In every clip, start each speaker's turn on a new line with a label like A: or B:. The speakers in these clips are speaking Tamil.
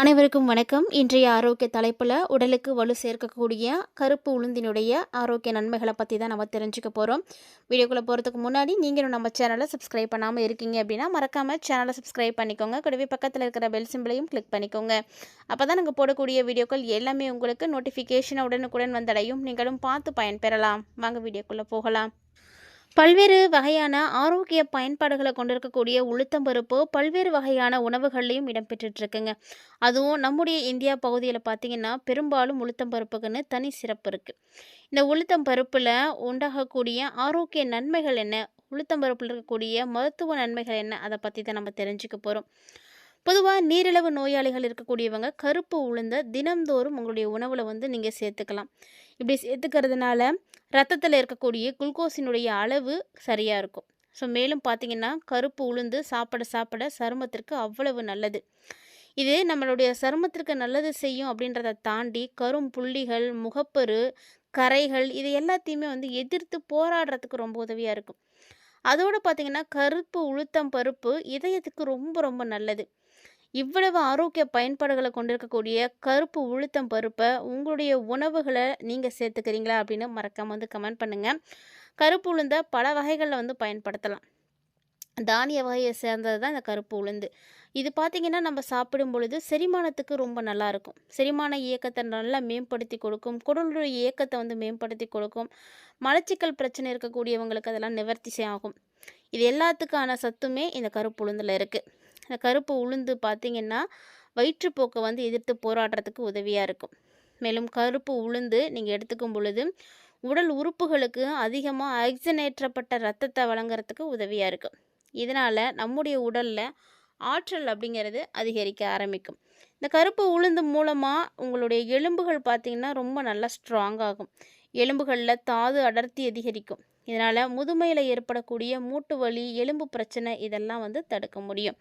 A: அனைவருக்கும் வணக்கம். இன்றைய ஆரோக்கிய தலைப்பில் உடலுக்கு வலு சேர்க்கக்கூடிய கருப்பு உளுந்தினுடைய ஆரோக்கிய நன்மைகளை பற்றி தான் நம்ம தெரிஞ்சுக்க போகிறோம் வீடியோக்குள்ளே போகிறதுக்கு முன்னாடி நீங்களும் நம்ம சேனலை சப்ஸ்கிரைப் பண்ணாமல் இருக்கீங்க அப்படின்னா மறக்காமல் சேனலை சப்ஸ்கிரைப் பண்ணிக்கோங்க. கூடவே பக்கத்தில் இருக்கிற பெல் சிம்பிளையும் கிளிக் பண்ணிக்கோங்க. அப்போ தான் நாங்கள் போடக்கூடிய வீடியோக்கள் எல்லாமே உங்களுக்கு நோட்டிஃபிகேஷன் உடனுக்குடன் வந்தடையும். நீங்களும் பார்த்து பயன்பெறலாம். வாங்க வீடியோக்குள்ளே போகலாம். பல்வேறு வகையான ஆரோக்கிய பயன்பாடுகளை கொண்டிருக்கக்கூடிய உளுத்தம் பருப்பு பல்வேறு வகையான உணவுகள்லையும் இடம்பெற்றுட்ருக்குங்க அதுவும் நம்முடைய இந்தியா பகுதியில் பார்த்திங்கன்னா பெரும்பாலும் உளுத்தம் பருப்புக்குன்னு தனி சிறப்பு இருக்குது இந்த உளுத்தம் பருப்பில் உண்டாகக்கூடிய ஆரோக்கிய நன்மைகள் என்ன? உளுத்தம் பருப்பில் இருக்கக்கூடிய மருத்துவ நன்மைகள் என்ன? அதை பற்றி தான் நம்ம தெரிஞ்சுக்க போகிறோம் பொதுவாக நீரிழிவு நோயாளிகள் இருக்கக்கூடியவங்க கருப்பு உளுந்த தினம்தோறும் உங்களுடைய உணவில் வந்து நீங்கள் சேர்த்துக்கலாம். இப்படி சேர்த்துக்கிறதுனால ரத்தத்தில் இருக்கக்கூடிய குளுக்கோஸினுடைய அளவு சரியாக இருக்கும். ஸோ மேலும் பார்த்திங்கன்னா கருப்பு உளுந்து சாப்பிட சாப்பிட சருமத்திற்கு அவ்வளவு நல்லது. இது நம்மளுடைய சருமத்திற்கு நல்லது செய்யும் அப்படின்றத தாண்டி கரும் புள்ளிகள் முகப்பரு கரைகள் இது எல்லாத்தையுமே வந்து எதிர்த்து போராடுறதுக்கு ரொம்ப உதவியாக இருக்கும். அதோடு பார்த்திங்கன்னா கருப்பு உளுத்தம் பருப்பு இதயத்துக்கு ரொம்ப ரொம்ப நல்லது. இவ்வளவு ஆரோக்கிய பயன்பாடுகளை கொண்டிருக்கக்கூடிய கருப்பு உளுத்தம் பருப்பை உங்களுடைய உணவுகளை நீங்கள் சேர்த்துக்கிறீங்களா அப்படின்னு மறக்காமல் வந்து கமெண்ட் பண்ணுங்கள் கருப்பு உளுந்தை பல வகைகளில் வந்து பயன்படுத்தலாம். தானிய வகையை சேர்ந்தது தான் இந்த கருப்பு உளுந்து. இது பார்த்திங்கன்னா நம்ம சாப்பிடும் பொழுது செரிமானத்துக்கு ரொம்ப நல்லாயிருக்கும் செரிமான இயக்கத்தை நல்லா மேம்படுத்தி கொடுக்கும். குடலுடைய இயக்கத்தை வந்து மேம்படுத்தி கொடுக்கும். மலச்சிக்கல் பிரச்சனை இருக்கக்கூடியவங்களுக்கு அதெல்லாம் நிவர்த்தி ஆகும். இது எல்லாத்துக்கான சத்துமே இந்த கருப்பு உளுந்தில் இருக்குது இந்த கருப்பு உளுந்து பார்த்திங்கன்னா வயிற்றுப்போக்கை வந்து எதிர்த்து போராடுறதுக்கு உதவியாக இருக்கும். மேலும் கருப்பு உளுந்து நீங்கள் எடுத்துக்கும் பொழுது உடல் உறுப்புகளுக்கு அதிகமாக ஆக்சிஜனேற்றப்பட்ட ரத்தத்தை வழங்குறதுக்கு உதவியாக இருக்கும். இதனால் நம்முடைய உடலில் ஆற்றல் அப்படிங்கிறது அதிகரிக்க ஆரம்பிக்கும். இந்த கருப்பு உளுந்து மூலமாக உங்களுடைய எலும்புகள் பார்த்திங்கன்னா ரொம்ப நல்லா ஸ்ட்ராங் ஆகும். எலும்புகளில் தாது அடர்த்தி அதிகரிக்கும். இதனால் முதுமையில் ஏற்படக்கூடிய மூட்டு வலி எலும்பு பிரச்சனை இதெல்லாம் வந்து தடுக்க முடியும்.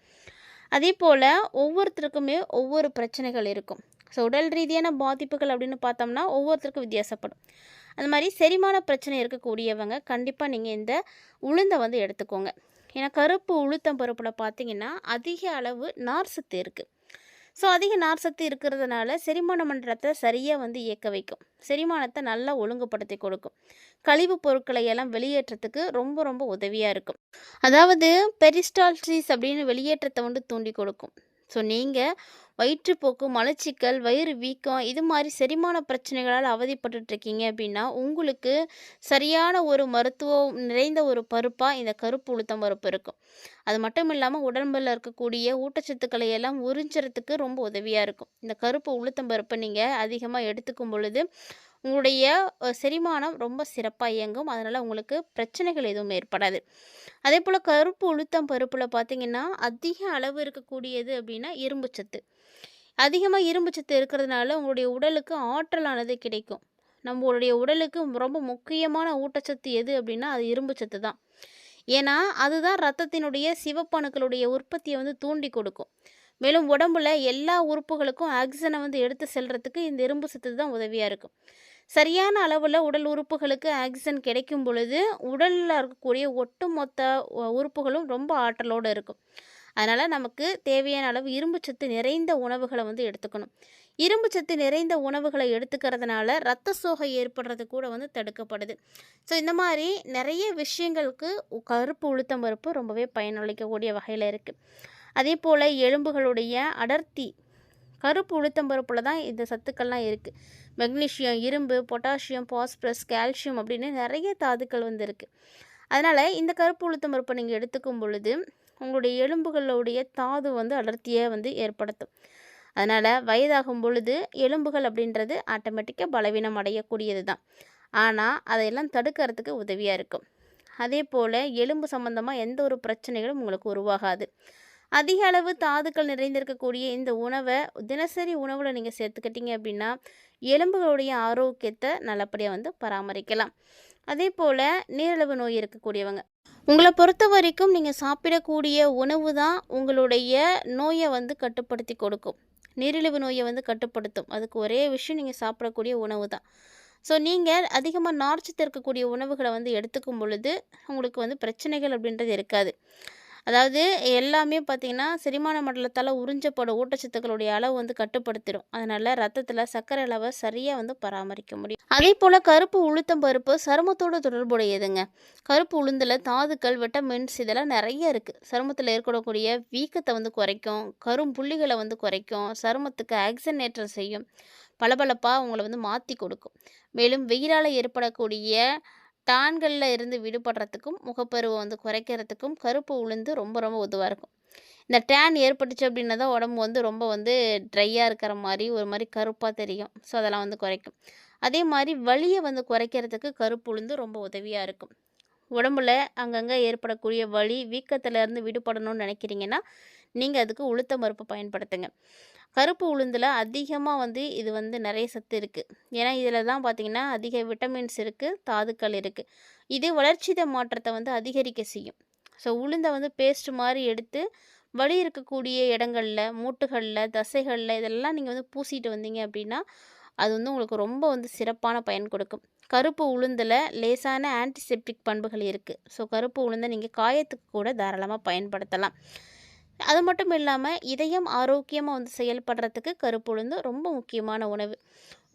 A: அதே போல் ஒவ்வொருத்தருக்குமே ஒவ்வொரு பிரச்சனைகள் இருக்கும். ஸோ உடல் ரீதியான பாதிப்புகள் அப்படின்னு பார்த்தோம்னா ஒவ்வொருத்தருக்கும் வித்தியாசப்படும். அந்த மாதிரி செரிமான பிரச்சனை இருக்கக்கூடியவங்க கண்டிப்பாக நீங்கள் இந்த உளுந்தை வந்து எடுத்துக்கோங்க. ஏன்னா கருப்பு உளுத்தம் பருப்பில் பார்த்தீங்கன்னா அதிக அளவு நார் சத்து இருக்குது ஸோ அதிக நார் சத்து இருக்கிறதுனால செரிமான மண்டலத்தை சரியாக வந்து இயக்க வைக்கும். செரிமானத்தை நல்லா ஒழுங்குபடுத்தி கொடுக்கும். கழிவு பொருட்களை எல்லாம் வெளியேற்றத்துக்கு ரொம்ப ரொம்ப உதவியாக இருக்கும். அதாவது பெரிஸ்டால்சிஸ் அப்படின்னு வெளியேற்றத்தை வந்து தூண்டி கொடுக்கும். ஸோ நீங்கள் வயிற்றுப்போக்கு மலச்சிக்கல் வயிறு வீக்கம் இது மாதிரி செரிமான பிரச்சனைகளால் அவதிப்பட்டுருக்கீங்க அப்படின்னா உங்களுக்கு சரியான ஒரு மருத்துவம் நிறைந்த ஒரு பருப்பாக இந்த கருப்பு உளுத்தம் பருப்பு இருக்கும். அது மட்டும் இல்லாமல் உடம்பில் இருக்கக்கூடிய ஊட்டச்சத்துக்களை எல்லாம் உறிஞ்சுறதுக்கு ரொம்ப உதவியாக இருக்கும். இந்த கருப்பு உளுத்தம் பருப்பை நீங்கள் அதிகமாக எடுத்துக்கும் பொழுது உங்களுடைய செரிமானம் ரொம்ப சிறப்பாக இயங்கும். அதனால் உங்களுக்கு பிரச்சனைகள் எதுவும் ஏற்படாது. அதே போல் கருப்பு உளுத்தம் பருப்பில் பார்த்திங்கன்னா அதிக அளவு இருக்கக்கூடியது அப்படின்னா இரும்பு சத்து. அதிகமாக இரும்பு சத்து இருக்கிறதுனால உங்களுடைய உடலுக்கு ஆற்றலானது கிடைக்கும். நம்மளுடைய உடலுக்கு ரொம்ப முக்கியமான ஊட்டச்சத்து எது அப்படின்னா அது இரும்பு சத்து தான். ஏன்னா அதுதான் ரத்தத்தினுடைய சிவப்பணுக்களுடைய உற்பத்தியை வந்து தூண்டி கொடுக்கும். மேலும் உடம்புல எல்லா உறுப்புகளுக்கும் ஆக்சிஜனை வந்து எடுத்து செல்கிறதுக்கு இந்த இரும்பு சத்து தான் உதவியாக இருக்கும். சரியான அளவில் உடல் உறுப்புகளுக்கு ஆக்சிஜன் கிடைக்கும் பொழுது உடலில் இருக்கக்கூடிய ஒட்டுமொத்த உறுப்புகளும் ரொம்ப ஆற்றலோடு இருக்கும். அதனால் நமக்கு தேவையான அளவு இரும்பு சத்து நிறைந்த உணவுகளை வந்து எடுத்துக்கணும். இரும்பு சத்து நிறைந்த உணவுகளை எடுத்துக்கிறதுனால ரத்த சோகை ஏற்படுறது கூட வந்து தடுக்கப்படுது. ஸோ இந்த மாதிரி நிறைய விஷயங்களுக்கு கருப்பு உளுத்தம் பருப்பு ரொம்பவே பயனளிக்கக்கூடிய வகையில் இருக்குது அதே போல் எலும்புகளுடைய அடர்த்தி கருப்பு உளுத்தம் பருப்பில் தான் இந்த சத்துக்கள்லாம் இருக்குது மெக்னீஷியம் இரும்பு பொட்டாசியம் பாஸ்பரஸ் கால்சியம் அப்படின்னு நிறைய தாதுக்கள் வந்து இருக்குது அதனால் இந்த கருப்பு உளுத்தம் பருப்பை நீங்கள் எடுத்துக்கும் பொழுது உங்களுடைய எலும்புகளுடைய தாது வந்து அடர்த்தியை வந்து ஏற்படுத்தும். அதனால் வயதாகும் பொழுது எலும்புகள் அப்படின்றது ஆட்டோமேட்டிக்காக பலவீனம் அடையக்கூடியது தான். ஆனால் அதையெல்லாம் தடுக்கிறதுக்கு உதவியாக இருக்கும். அதே போல் எலும்பு சம்மந்தமாக எந்த ஒரு பிரச்சனைகளும் உங்களுக்கு உருவாகாது. அதிக அளவு தாதுக்கள் நிறைந்திருக்கக்கூடிய இந்த உணவை தினசரி உணவில் நீங்கள் சேர்த்துக்கிட்டீங்க அப்படின்னா எலும்புகளுடைய ஆரோக்கியத்தை நல்லபடியாக வந்து பராமரிக்கலாம். அதே போல் நீரிழிவு நோய் இருக்கக்கூடியவங்க. உங்களை பொறுத்த வரைக்கும் நீங்கள் சாப்பிடக்கூடிய உணவு தான் உங்களுடைய நோயை வந்து கட்டுப்படுத்தி கொடுக்கும். நீரிழிவு நோயை வந்து கட்டுப்படுத்தும். அதுக்கு ஒரே விஷயம் நீங்கள் சாப்பிடக்கூடிய உணவு தான். ஸோ நீங்கள் அதிகமாக நார்ச்சத்து இருக்கக்கூடிய உணவுகளை வந்து எடுத்துக்கும் பொழுது உங்களுக்கு வந்து பிரச்சனைகள் அப்படின்றது இருக்காது. அதாவது எல்லாமே பார்த்திங்கன்னா செரிமான மண்டலத்தால் உறிஞ்சப்படும் ஊட்டச்சத்துக்களுடைய அளவு வந்து கட்டுப்படுத்திடும் அதனால் ரத்தத்தில் சர்க்கரை அளவை சரியாக வந்து பராமரிக்க முடியும். அதே போல் கருப்பு உளுத்தம் பருப்பு சருமத்தோடு தொடர்புடையதுங்க. கருப்பு உளுந்தில் தாதுக்கள் விட்டமின்ஸ் இதெல்லாம் நிறைய இருக்குது சருமத்தில் ஏற்படக்கூடிய வீக்கத்தை வந்து குறைக்கும் கரும் புள்ளிகளை வந்து குறைக்கும் சருமத்துக்கு ஆக்சனேற்றம் செய்யும் பளபளப்பாக அவங்கள வந்து மாற்றி கொடுக்கும். மேலும் வெயிலால் ஏற்படக்கூடிய டான்களில் இருந்து விடுபடுறதுக்கும் முகப்பருவை வந்து குறைக்கிறதுக்கும் கருப்பு உளுந்து ரொம்ப ரொம்ப உதவாக இருக்கும். இந்த டேன் ஏற்பட்டுச்சு அப்படின்னா தான் உடம்பு வந்து ரொம்ப வந்து ட்ரையாக இருக்கிற மாதிரி ஒரு மாதிரி கருப்பாக தெரியும். ஸோ அதெல்லாம் வந்து குறைக்கும். அதே மாதிரி வலியை வந்து குறைக்கிறதுக்கு கருப்பு உளுந்து ரொம்ப உதவியாக இருக்கும். உடம்புல அங்கங்கே ஏற்படக்கூடிய வலி வீக்கத்துலேருந்து விடுபடணும்னு நினைக்கிறீங்கன்னா நீங்கள் அதுக்கு உளுத்த பருப்பு பயன்படுத்துங்க. கருப்பு உளுந்தில் அதிகமாக வந்து இது வந்து நிறைய சத்து இருக்குது ஏன்னா இதில் தான் பார்த்திங்கன்னா அதிக விட்டமின்ஸ் இருக்குது தாதுக்கள் இருக்குது இது வளர்ச்சித மாற்றத்தை வந்து அதிகரிக்க செய்யும். ஸோ உளுந்தை வந்து பேஸ்ட் மாதிரி எடுத்து வலி இருக்கக்கூடிய இடங்களில் மூட்டுகளில் தசைகளில் இதெல்லாம் நீங்கள் வந்து பூசிட்டு வந்தீங்க அப்படின்னா அது வந்து உங்களுக்கு ரொம்ப வந்து சிறப்பான பயன் கொடுக்கும். கருப்பு உளுந்தில் லேசான ஆன்டிசெப்டிக் பண்புகள் இருக்குது ஸோ கருப்பு உளுந்தை நீங்கள் காயத்துக்கு கூட தாராளமாக பயன்படுத்தலாம். அது மட்டும் இல்லாமல் இதயம் ஆரோக்கியமாக வந்து செயல்படுறதுக்கு கருப்பு உளுந்து ரொம்ப முக்கியமான உணவு.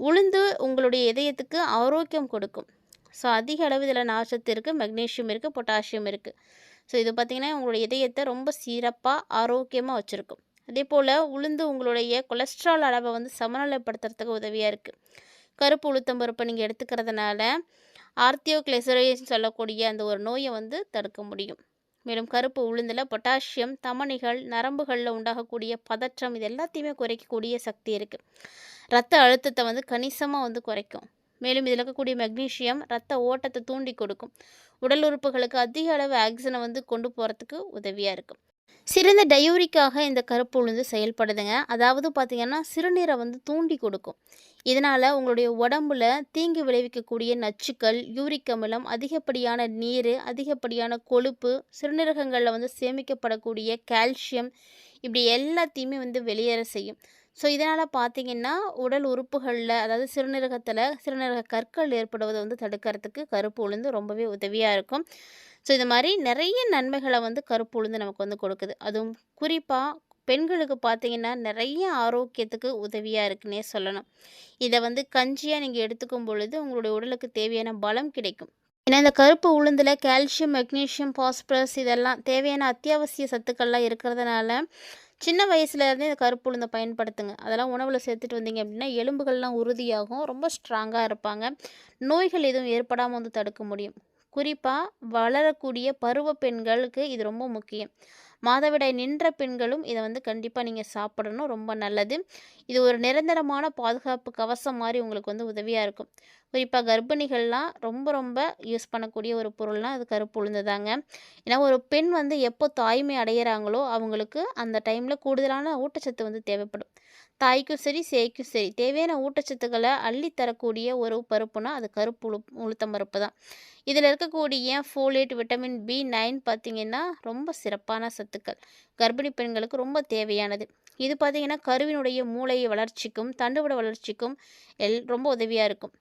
A: உளுந்து உங்களுடைய இதயத்துக்கு ஆரோக்கியம் கொடுக்கும். ஸோ அதிக அளவு இதில் நார்ச்சத்து இருக்குது மெக்னீஷியம் இருக்குது பொட்டாசியம் இருக்குது ஸோ இது பார்த்திங்கன்னா உங்களுடைய இதயத்தை ரொம்ப சிறப்பாக ஆரோக்கியமாக வச்சுருக்கும். அதே போல் உளுந்து உங்களுடைய கொலஸ்ட்ரால் அளவை வந்து சமநிலைப்படுத்துறதுக்கு உதவியாக இருக்குது கருப்பு உளுத்தம்பருப்பை நீங்கள் எடுத்துக்கிறதுனால ஆர்த்தியோக்ளெசரேன்னு சொல்லக்கூடிய அந்த ஒரு நோயை வந்து தடுக்க முடியும். மேலும் கருப்பு உளுந்தில் பொட்டாசியம் தமனிகள் நரம்புகளில் உண்டாகக்கூடிய பதற்றம் இது எல்லாத்தையுமே குறைக்கக்கூடிய சக்தி இருக்குது ரத்த அழுத்தத்தை வந்து கணிசமாக வந்து குறைக்கும். மேலும் இதில் இருக்கக்கூடிய மெக்னீஷியம் ரத்த ஓட்டத்தை தூண்டி கொடுக்கும். உடல் உறுப்புகளுக்கு அதிக அளவு ஆக்சிஜனை வந்து கொண்டு போகிறதுக்கு உதவியாக இருக்கும். சிறந்த டயூரிக்காக இந்த கருப்பு உளுந்து செயல்படுதுங்க. அதாவது பார்த்திங்கன்னா சிறுநீரை வந்து தூண்டி கொடுக்கும். இதனால் உங்களுடைய உடம்புல தீங்கு விளைவிக்கக்கூடிய நச்சுக்கள் யூரிக் அமிலம் அதிகப்படியான நீர் அதிகப்படியான கொழுப்பு சிறுநீரகங்களில் வந்து சேமிக்கப்படக்கூடிய கால்சியம் இப்படி எல்லாத்தையுமே வந்து வெளியேற செய்யும். ஸோ இதனால் பார்த்திங்கன்னா உடல் உறுப்புகளில் அதாவது சிறுநீரகத்தில் சிறுநீரக கற்கள் ஏற்படுவதை வந்து தடுக்கிறதுக்கு கருப்பு உளுந்து ரொம்பவே உதவியாக இருக்கும். ஸோ இது மாதிரி நிறைய நன்மைகளை வந்து கருப்பு உளுந்து நமக்கு வந்து கொடுக்குது. அதுவும் குறிப்பாக பெண்களுக்கு பார்த்தீங்கன்னா நிறைய ஆரோக்கியத்துக்கு உதவியாக இருக்குன்னே சொல்லணும். இதை வந்து கஞ்சியாக நீங்கள் எடுத்துக்கும் பொழுது உங்களுடைய உடலுக்கு தேவையான பலம் கிடைக்கும். ஏன்னா இந்த கருப்பு உளுந்தில் கால்சியம் மெக்னீஷியம் பாஸ்பரஸ் இதெல்லாம் தேவையான அத்தியாவசிய சத்துக்கள்லாம் இருக்கிறதுனால சின்ன வயசுலேருந்தே இந்த கருப்பு உளுந்தை பயன்படுத்துங்க. அதெல்லாம் உணவில் சேர்த்துட்டு வந்தீங்க அப்படின்னா எலும்புகள்லாம் உறுதியாகும். ரொம்ப ஸ்ட்ராங்காக இருப்பாங்க. நோய்கள் எதுவும் ஏற்படாமல் வந்து தடுக்க முடியும். குறிப்பாக வளரக்கூடிய பருவ பெண்களுக்கு இது ரொம்ப முக்கியம். மாதவிடாய் நின்ற பெண்களும் இதை வந்து கண்டிப்பாக நீங்கள் சாப்பிடணும். ரொம்ப நல்லது. இது ஒரு நிரந்தரமான பாதுகாப்பு கவசம் மாதிரி உங்களுக்கு வந்து உதவியாக இருக்கும். குறிப்பாக கர்ப்பிணிகள்லாம் ரொம்ப ரொம்ப யூஸ் பண்ணக்கூடிய ஒரு பொருள்னால் அது கருப்பு உளுந்துதாங்க. ஏன்னா ஒரு பெண் வந்து எப்போ தாய்மை அடையிறாங்களோ அவங்களுக்கு அந்த டைமில் கூடுதலான ஊட்டச்சத்து வந்து தேவைப்படும். தாய்க்கும் சரி சேய்க்கும் சரி. தேவையான ஊட்டச்சத்துக்களை அள்ளி தரக்கூடிய ஒரு பருப்புனா அது கருப்பு உளு உளுத்தம் பருப்பு தான். இதில் இருக்கக்கூடிய ஃபோலேட் விட்டமின் பி நைன் பார்த்திங்கன்னா ரொம்ப சிறப்பான சத்துக்கள். கர்ப்பிணி பெண்களுக்கு ரொம்ப தேவையானது. இது பார்த்திங்கன்னா கருவினுடைய மூளை வளர்ச்சிக்கும் தண்டுவிட வளர்ச்சிக்கும் எல் ரொம்ப உதவியாக இருக்கும்.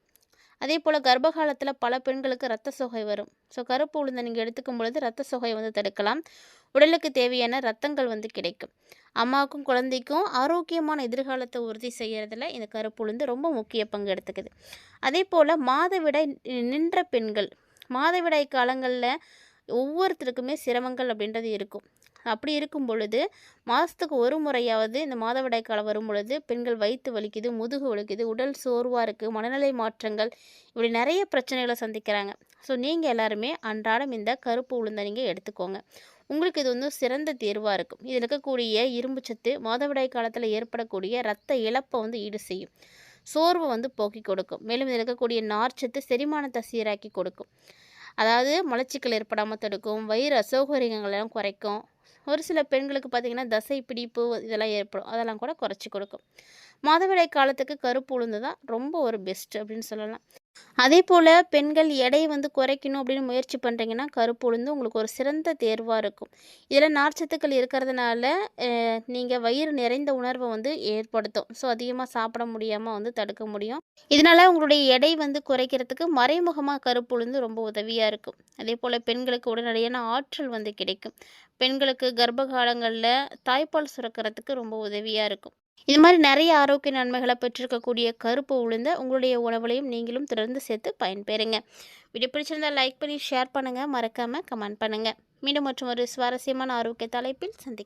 A: அதே போல் கர்ப்பகாலத்தில் பல பெண்களுக்கு ரத்த சோகை வரும். ஸோ கருப்பு உளுந்தை நீங்கள் எடுத்துக்கும் பொழுது ரத்த சோகை வந்து தடுக்கலாம். உடலுக்கு தேவையான ரத்தங்கள் வந்து கிடைக்கும். அம்மாவுக்கும் குழந்தைக்கும் ஆரோக்கியமான எதிர்காலத்தை உறுதி செய்கிறதுல இந்த கருப்பு உளுந்து ரொம்ப முக்கிய பங்கு எடுத்துக்குது. அதே போல் மாதவிடாய் நின்ற பெண்கள் மாதவிடாய் காலங்களில் ஒவ்வொருத்தருக்குமே சிரமங்கள் அப்படின்றது இருக்கும். அப்படி இருக்கும் பொழுது மாதத்துக்கு ஒரு முறையாவது இந்த மாதவிடாய் காலம் வரும் பொழுது பெண்கள் வயிற்று வலிக்குது முதுகு வலிக்குது உடல் சோர்வாக இருக்குது மனநிலை மாற்றங்கள் இப்படி நிறைய பிரச்சனைகளை சந்திக்கிறாங்க. ஸோ நீங்கள் எல்லாருமே அன்றாடம் இந்த கருப்பு உளுந்தை நீங்கள் எடுத்துக்கோங்க. உங்களுக்கு இது வந்து சிறந்த தேர்வாக இருக்கும். இதில் இருக்கக்கூடிய இரும்பு சத்து மாதவிடாய் காலத்தில் ஏற்படக்கூடிய ரத்த இழப்பை வந்து ஈடு செய்யும். சோர்வை வந்து போக்கி கொடுக்கும். மேலும் இதில் இருக்கக்கூடிய நார்ச்சத்து செரிமானத்தை சீராக்கி கொடுக்கும். அதாவது மலச்சிக்கல் ஏற்படாமல் தடுக்கும் வயிறு அசௌகரியங்களெல்லாம் குறைக்கும். ஒரு சில பெண்களுக்கு பார்த்திங்கன்னா தசை பிடிப்பு இதெல்லாம் ஏற்படும். அதெல்லாம் கூட குறைச்சி கொடுக்கும். மாதவிடாய் காலத்துக்கு கருப்பு உளுந்து தான் ரொம்ப ஒரு பெஸ்ட் அப்படின்னு சொல்லலாம். அதே போல் பெண்கள் எடை வந்து குறைக்கணும் அப்படின்னு முயற்சி பண்ணுறீங்கன்னா கருப்பு உளுந்து உங்களுக்கு ஒரு சிறந்த தேர்வாக இருக்கும். இதில் நார்ச்சத்துக்கள் இருக்கிறதுனால நீங்கள் வயிறு நிறைந்த உணர்வை வந்து ஏற்படுத்தும். ஸோ அதிகமாக சாப்பிட முடியாமல் வந்து தடுக்க முடியும். இதனால் உங்களுடைய எடை வந்து குறைக்கிறதுக்கு மறைமுகமாக கருப்பு உளுந்து ரொம்ப உதவியாக இருக்கும். அதே போல் பெண்களுக்கு உடனடியான ஆற்றல் வந்து கிடைக்கும். பெண்களுக்கு கர்ப்ப காலங்களில் தாய்ப்பால் சுரக்கிறதுக்கு ரொம்ப உதவியாக இருக்கும். இது மாதிரி நிறைய ஆரோக்கிய நன்மைகளை பெற்றிருக்கக்கூடிய கருப்பு உளுந்த உங்களுடைய உணவுலையும் நீங்களும் தொடர்ந்து சேர்த்து பயன்பெறுங்க. வீடியோ பிடிச்சிருந்தால் லைக் பண்ணி ஷேர் பண்ணுங்கள் மறக்காமல் கமெண்ட் பண்ணுங்கள் மீண்டும் மற்றும் ஒரு சுவாரஸ்யமான ஆரோக்கிய தலைப்பில் சந்திக்கும்